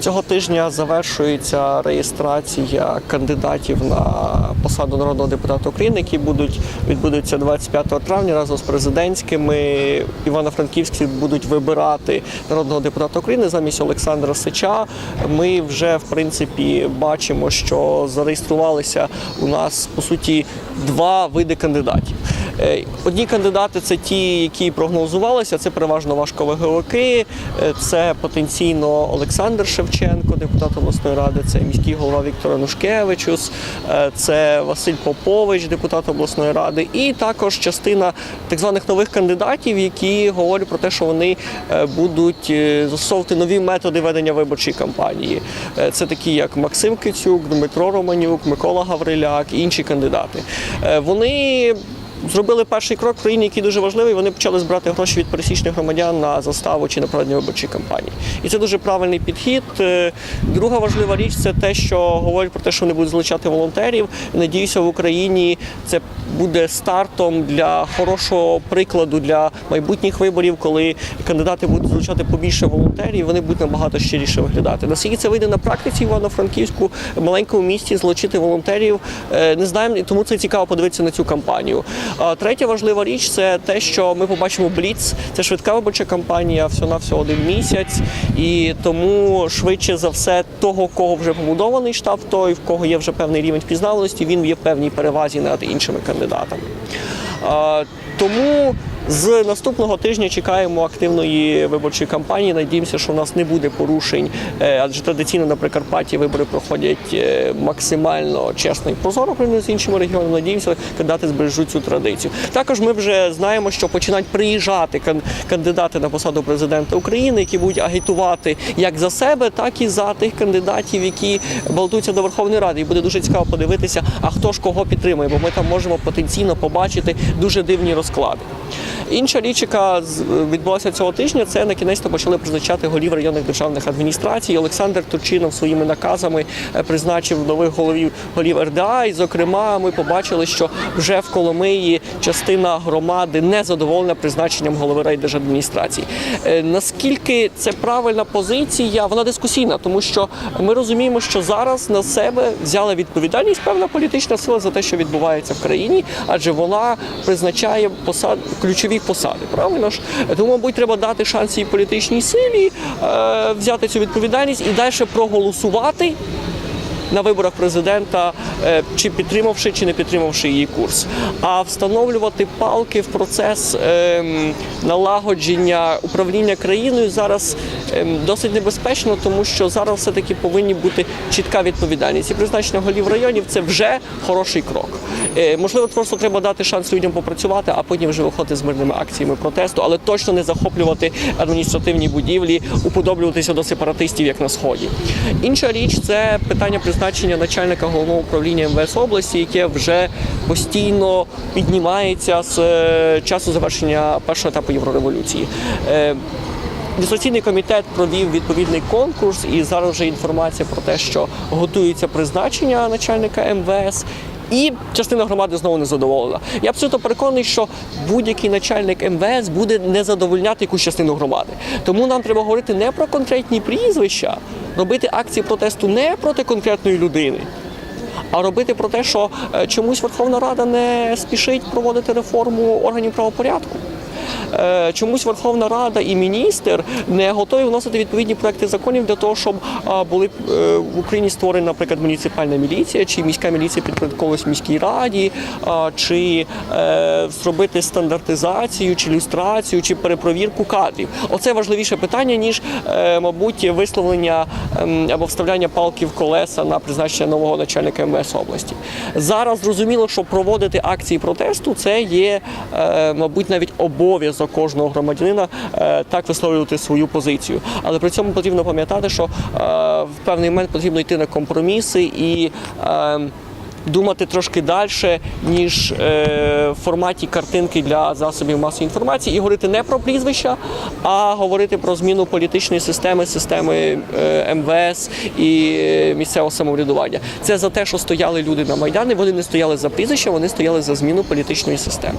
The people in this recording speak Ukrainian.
Цього тижня завершується реєстрація кандидатів на посаду народного депутата України, які будуть відбудуться 25 травня разом з президентськими. Івано-Франківські будуть вибирати народного депутата України замість Олександра Сича. Ми вже в принципі бачимо, що зареєструвалися у нас по суті два види кандидатів. Е, Одні кандидати це ті, які прогнозувалися. Це переважно важковаговики, е, це потенційно Олександр Шевченко, депутат обласної ради, це міський голова Віктор Анушкевичус, е, це Василь Попович, депутат обласної ради, і також частина так званих нових кандидатів, які говорять про те, що вони будуть застосовувати нові методи ведення виборчої кампанії. Це такі, як Максим Кицюк, Дмитро Романюк, Микола Гавриляк і інші кандидати. Вони зробили перший крок в країні, який дуже важливий. Вони почали збирати гроші від пересічних громадян на заставу чи на проведення виборчої кампанії. І це дуже правильний підхід. Е, Друга важлива річ це те, що говорять про те, що вони будуть залучати волонтерів. Надіюся, в Україні це буде стартом для хорошого прикладу для майбутніх виборів, коли кандидати будуть залучати побільше волонтерів, вони будуть набагато щиріше виглядати. Наскільки це вийде на практиці Івано-Франківську, маленькому місті залучити волонтерів, е, не знаємо, тому це цікаво подивитися на цю кампанію. Третя важлива річ це те, що ми побачимо Бліц. Це швидка виборча кампанія, всього на всього один місяць, і тому швидше за все, того, кого вже побудований штаб, той в кого є вже певний рівень впізнаваності, він є в певній перевазі над іншими кандидатами. Тому з наступного тижня чекаємо активної виборчої кампанії. Надіємося, що в нас не буде порушень, е, адже традиційно на Прикарпатті вибори проходять е, максимально чесно і прозоро порівняно з іншими регіонами. Надіємося, кандидати збережуть цю традицію. Також ми вже знаємо, що починають приїжджати кан- кандидати на посаду президента України, які будуть агітувати як за себе, так і за тих кандидатів, які балотуються до Верховної Ради. І буде дуже цікаво подивитися, а хто ж кого підтримує, бо ми там можемо потенційно побачити дуже дивні розклади. Інша річ, яка відбулася цього тижня, це на кінець почали призначати голів районних державних адміністрацій. Олександр Турчинов своїми наказами е, призначив нових головів голів РДА. І, зокрема, ми побачили, що вже в Коломиї частина громади не задоволена призначенням голови райдержадміністрації. Е, Наскільки це правильна позиція? Вона дискусійна, тому що ми розуміємо, що зараз на себе взяла відповідальність певна політична сила за те, що відбувається в країні, адже вона призначає посад ключові посади. Правильно ж тому, мабуть, треба дати шанс цій політичній силі е, взяти цю відповідальність і далі проголосувати. На виборах президента, е, чи підтримавши, чи не підтримавши її курс, а встановлювати палки в процес ем, налагодження управління країною зараз ем, досить небезпечно, тому що зараз все таки повинні бути чітка відповідальність. І призначення голів районів це вже хороший крок. Е, Можливо, просто треба дати шанс людям попрацювати, а потім вже виходити з мирними акціями протесту, але точно не захоплювати адміністративні будівлі, уподоблюватися до сепаратистів, як на сході. Інша річ це питання призначення начальника головного управління МВС області, яке вже постійно піднімається з е, часу завершення першого етапу єврореволюції. Е, комітет провів відповідний конкурс, і зараз вже інформація про те, що готується призначення начальника МВС. І частина громади знову не задоволена. Я абсолютно переконаний, що будь-який начальник МВС буде не задовольняти якусь частину громади. Тому нам треба говорити не про конкретні прізвища, робити акції протесту не проти конкретної людини, а робити про те, що е, чомусь Верховна Рада не спішить проводити реформу органів правопорядку. Е, Чомусь Верховна Рада і міністр не готові вносити відповідні проекти законів для того, щоб були е, в Україні створена, наприклад, муніципальна міліція чи міська міліція підпорядковувалась міській раді, чи е, зробити стандартизацію, чи люстрацію, чи перепровірку кадрів. Оце важливіше питання ніж, мабуть, висловлення ем, або вставляння палки в колеса на призначення нового начальника МВС області. Зараз зрозуміло, що проводити акції протесту це є, мабуть, навіть обов'язок кожного громадянина е, так висловлювати свою позицію. Але при цьому потрібно пам'ятати, що е, в певний момент потрібно йти на компроміси і. е, Думати трошки далі, ніж е, в форматі картинки для засобів масової інформації, і говорити не про прізвища, а говорити про зміну політичної системи, системи е, МВС і е, місцевого самоврядування. Це за те, що стояли люди на Майдані. Вони не стояли за прізвища, вони стояли за зміну політичної системи.